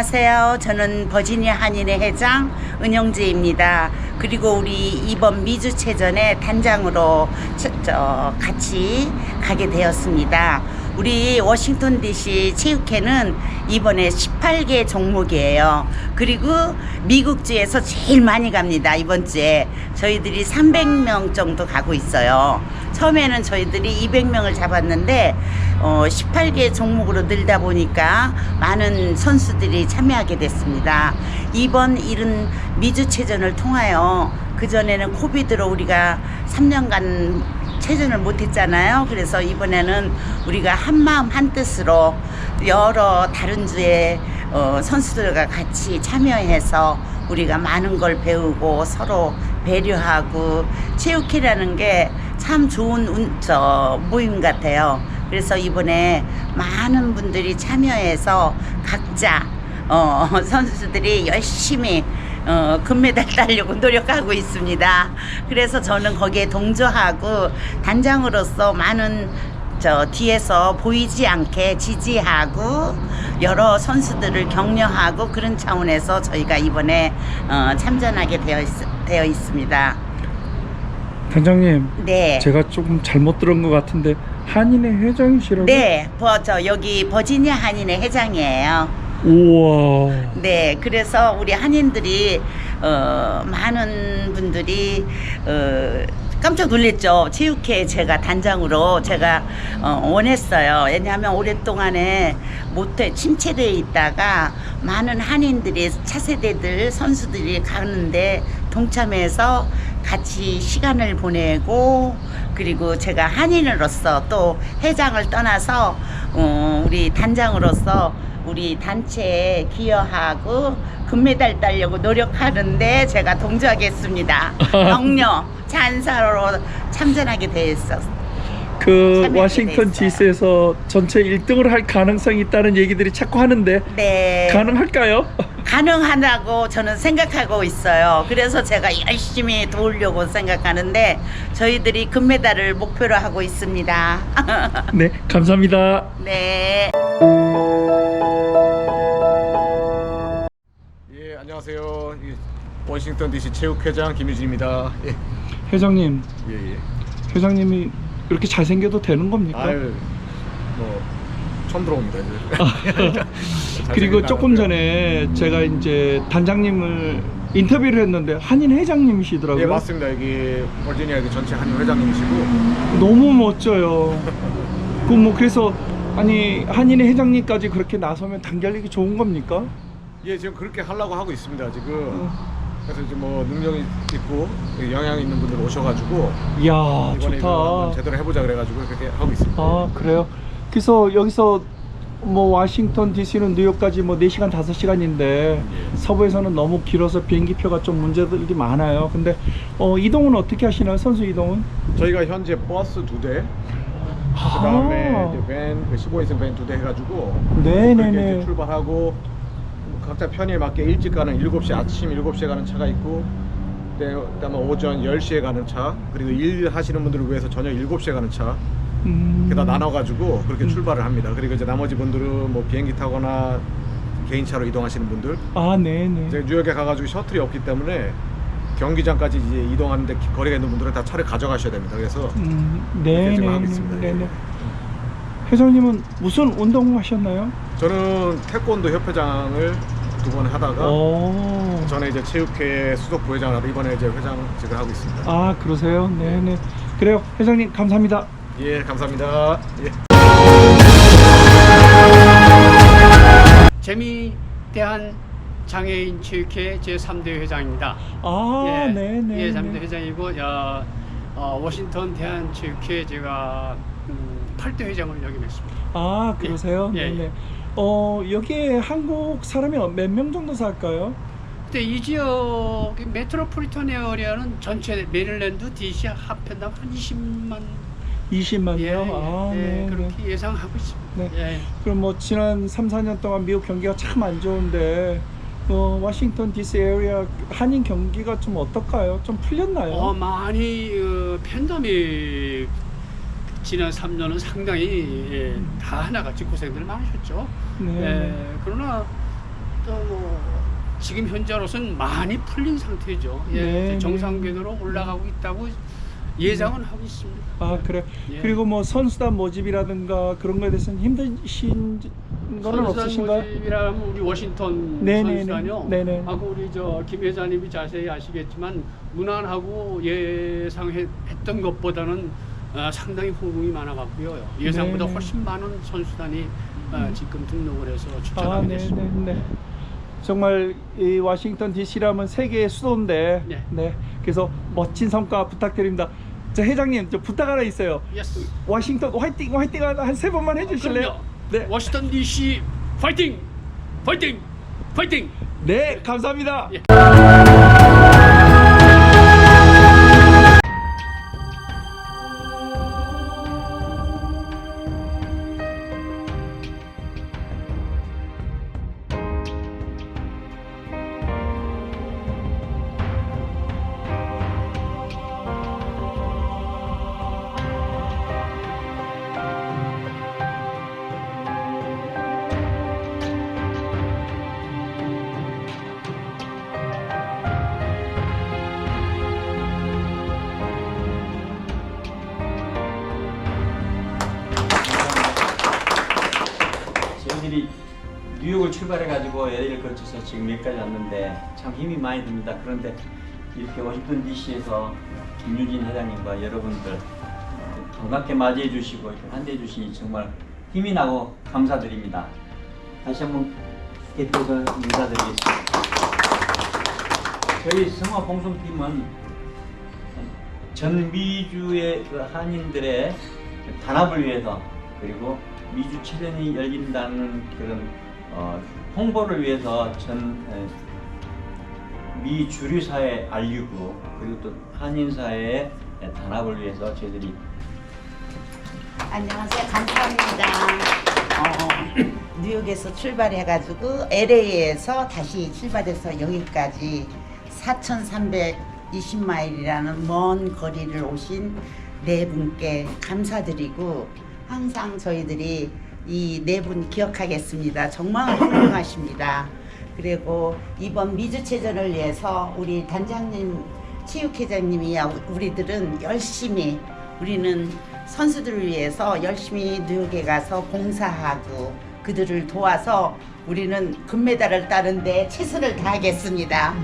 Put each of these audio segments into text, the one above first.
안녕하세요. 저는 버지니아 한인회 회장 은영재입니다. 그리고 우리 이번 미주체전의 단장으로 같이 가게 되었습니다. 우리 워싱턴 DC 체육회는 이번에 18개 종목이에요. 그리고 미국주에서 제일 많이 갑니다. 이번 주에 저희들이 300명 정도 가고 있어요. 처음에는 저희들이 200명을 잡았는데 어, 18개 종목으로 늘다 보니까 많은 선수들이 참여하게 됐습니다. 이번 일은 미주체전을 통하여 그전에는 코비드로 우리가 3년간 체전을 못했잖아요. 그래서 이번에는 우리가 한마음 한뜻으로 여러 다른 주의 어, 선수들과 같이 참여해서 우리가 많은 걸 배우고 서로 배려하고 체육회라는 게 참 좋은 운, 저, 모임 같아요. 그래서 이번에 많은 분들이 참여해서 각자 어, 선수들이 열심히 어, 금메달 따려고 노력하고 있습니다. 그래서 저는 거기에 동조하고 단장으로서 많은 저 뒤에서 보이지 않게 지지하고 여러 선수들을 격려하고 그런 차원에서 저희가 이번에 어, 참전하게 되어, 있, 되어 있습니다. 단장님, 네. 제가 조금 잘못 들은 것 같은데 한인의 회장이시라고? 네, 버, 저 여기 버지니아 한인의 회장이에요. 우와. 네, 그래서 우리 한인들이 어, 많은 분들이 어, 깜짝 놀랐죠. 체육회 제가 단장으로 제가 어, 원했어요. 왜냐하면 오랫동안에 못해 침체되어 있다가 많은 한인들이 차세대들 선수들이 가는데 동참해서 같이 시간을 보내고 그리고 제가 한인으로서 또 회장을 떠나서 어, 우리 단장으로서 우리 단체에 기여하고 금메달 따려고 노력하는데 제가 동조하겠습니다. 격려, 찬사로 참전하게 되었어. 그 워싱턴. DC에서 전체 1등을 할 가능성이 있다는 얘기들이 자꾸 하는데 네. 가능할까요? 가능하다고 저는 생각하고 있어요. 그래서 제가 열심히 도우려고 생각하는데 저희들이 금메달을 목표로 하고 있습니다. 네, 감사합니다. 네. 예, 안녕하세요. 이 워싱턴 DC 체육회장 김유진입니다. 예, 회장님, 예, 예. 회장님이 이렇게 잘생겨도 되는 겁니까? 아유, 뭐 처음 들어옵니다. 이제. 그리고 조금 전에 제가 이제 단장님을 인터뷰를 했는데 한인 회장님이시더라고요. 예, 맞습니다. 여기 버지니아 여기 전체 한인 회장님이시고, 너무 멋져요. 그 뭐 그래서 아니 한인의 회장님까지 그렇게 나서면 단결력이 좋은 겁니까? 예, 지금 그렇게 하려고 하고 있습니다. 지금 어. 그래서 이제 뭐 능력이 있고 영향 있는 분들 오셔가지고 이야 이번에 이거 한번 좋다. 제대로 해보자 그래가지고 그렇게 하고 있습니다. 아 그래요. 그래서 여기서 뭐 워싱턴 DC는 뉴욕까지 뭐 4시간 5시간인데 예. 서부에서는 너무 길어서 비행기표가 좀 문제들이 많아요. 근데 어, 이동은 어떻게 하시나요? 선수 이동은? 저희가 현재 버스 두 대, 그 아. 다음에 이제 밴, 그 15인승 밴 두 대 해가지고 네네네. 이제 출발하고 각자 편의에 맞게 일찍 가는 7시 아침 7시에 가는 차가 있고 네, 그다음에 오전 10시에 가는 차 그리고 일 하시는 분들을 위해서 저녁 7시에 가는 차 음. 이렇게 다 나눠가지고 그렇게 음. 출발을 합니다 그리고 이제 나머지 분들은 뭐 비행기 타거나 개인차로 이동하시는 분들 아 네네. 이제 뉴욕에 가가지고 셔틀이 없기 때문에 경기장까지 이제 이동하는데 기- 거리가 있는 분들은 다 차를 가져가셔야 됩니다 그래서 음, 이렇게 지금 하고 네네. 있습니다. 네네. 예. 회장님은 무슨 운동 하셨나요? 저는 태권도 협회장을 두 번 하다가 오. 전에 이제 체육회 수석 부회장을 하다 이번에 이제 회장직을 하고 있습니다. 아 그러세요? 네 네. 그래요. 회장님 감사합니다. 예, 감사합니다. 예. 재미 대한 장애인 체육회 제 3대 회장입니다. 아 예, 네네. 예, 3대 회장이고 어, 어, 워싱턴 대한 체육회 제가 음, 8대 회장을 역임했습니다. 아 그러세요? 예, 네네. 예. 어 여기에 한국 사람이 몇 명 정도 살까요? 근데 이 지역 메트로폴리탄 에어리아는 전체 메릴랜드 DC 합해당 한 20만 20만 예, 명. 아 예, 네. 네. 그렇게 예상하고 있습니다. 네. 예. 그럼 뭐 지난 3, 4년 동안 미국 경기가 참 안 좋은데 어, 워싱턴 DC 에리아 한인 경기가 좀 어떨까요? 좀 풀렸나요? 어, 많이 어, 팬덤이 지난 3년은 상당히 예, 다 하나같이 고생들 많으셨죠. 네. 예, 그러나 뭐 지금 현재로서는 많이 풀린 상태죠. 예, 네, 정상 궤도로 올라가고 있다고 예상은 하고 있습니다. 아 그래. 예. 그리고 뭐 선수단 모집이라든가 그런 거에 대해서는 힘드신 거는 없으신가요? 모집이라면 우리 워싱턴 네네네. 선수단요. 네네. 하고 우리 저 김 회장님이 자세히 아시겠지만 무난하고 예상했던 것보다는 어, 상당히 호응이 많아갔고요. 예상보다 네네. 훨씬 많은 선수단이 어, 지금 등록을 해서 아, 출전하게 네, 됐습니다. 네, 네. 정말 이 워싱턴 D.C.라면 세계의 수도인데, 네. 네. 그래서 멋진 성과 부탁드립니다. 저 회장님, 저 부탁 하나 있어요. 예스. 워싱턴 화이팅, 화이팅 한 세 번만 해주실래요? 그럼요. 네, 워싱턴 DC 파이팅! 파이팅! 파이팅! 네, 감사합니다. 예. 뉴욕을 출발해가지고 LA를 거쳐서 지금 여기까지 왔는데 참 힘이 많이 듭니다. 그런데 이렇게 워싱턴 DC에서 김유진 회장님과 여러분들 반갑게 맞이해 주시고 이렇게 환대해 주시니 정말 힘이 나고 감사드립니다. 다시 한번 대표서 인사드리겠습니다. 저희 성화 봉송팀은 전 미주의 그 한인들의 단합을 위해서 그리고 미주 체전이 열린다는 그런 어, 홍보를 위해서 전 에, 미주류 사회 알리고 그리고 또 한인 사회의 단합을 위해서 저희들이 안녕하세요. 감사합니다. 어, 뉴욕에서 출발해가지고 LA에서 다시 출발해서 여기까지 4,320마일이라는 먼 거리를 오신 네 분께 감사드리고 항상 저희들이 이 네 분 기억하겠습니다. 정말 훌륭하십니다. 그리고 이번 미주체전을 위해서 우리 단장님, 체육회장님이 우리들은 열심히 우리는 선수들을 위해서 열심히 뉴욕에 가서 봉사하고 그들을 도와서 우리는 금메달을 따는데 최선을 다하겠습니다.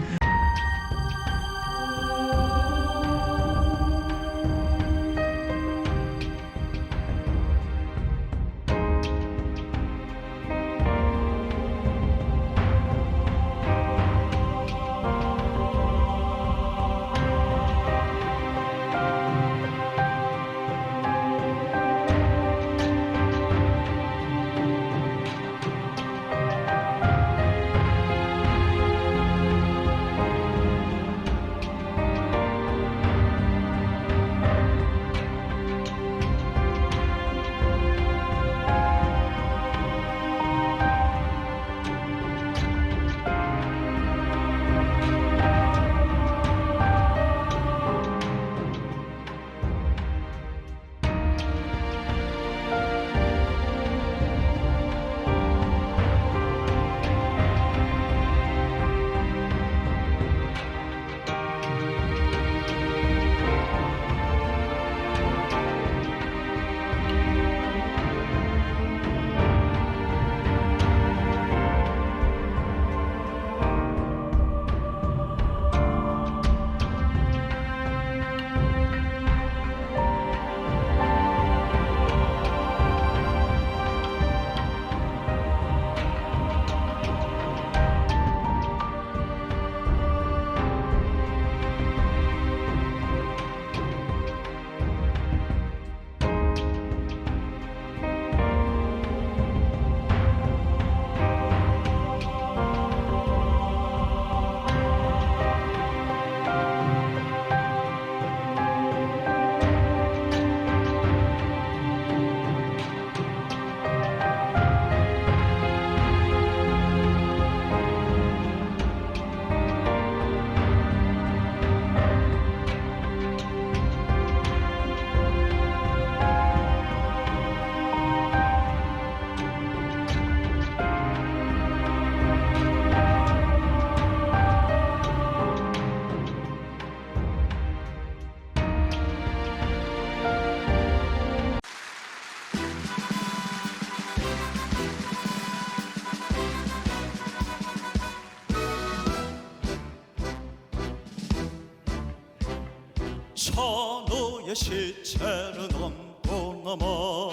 전우의 시체를 넘고 넘어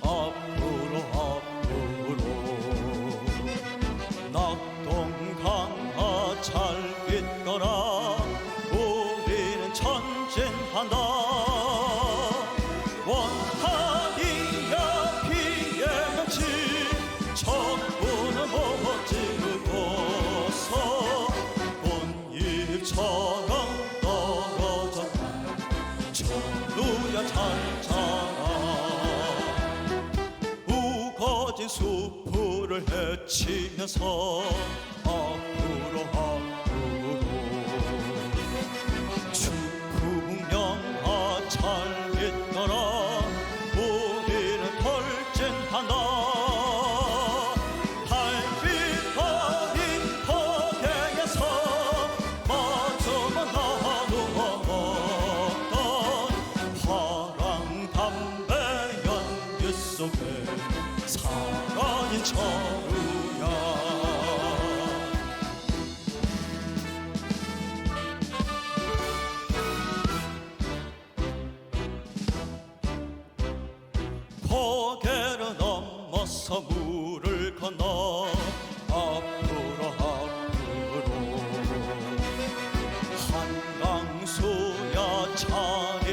앞으로 앞으로. 낙동강하 잘 있거라. 우리는 전진한다 치면서 앞으로 앞으로 축풍령아 잘 있더라 우리는 돌진한다 달빛 어린 거리에서 마저만 나누어 먹던 파랑 담배 연기 속에 사 서물을 건너 앞으로 앞으로. 한강소야 차례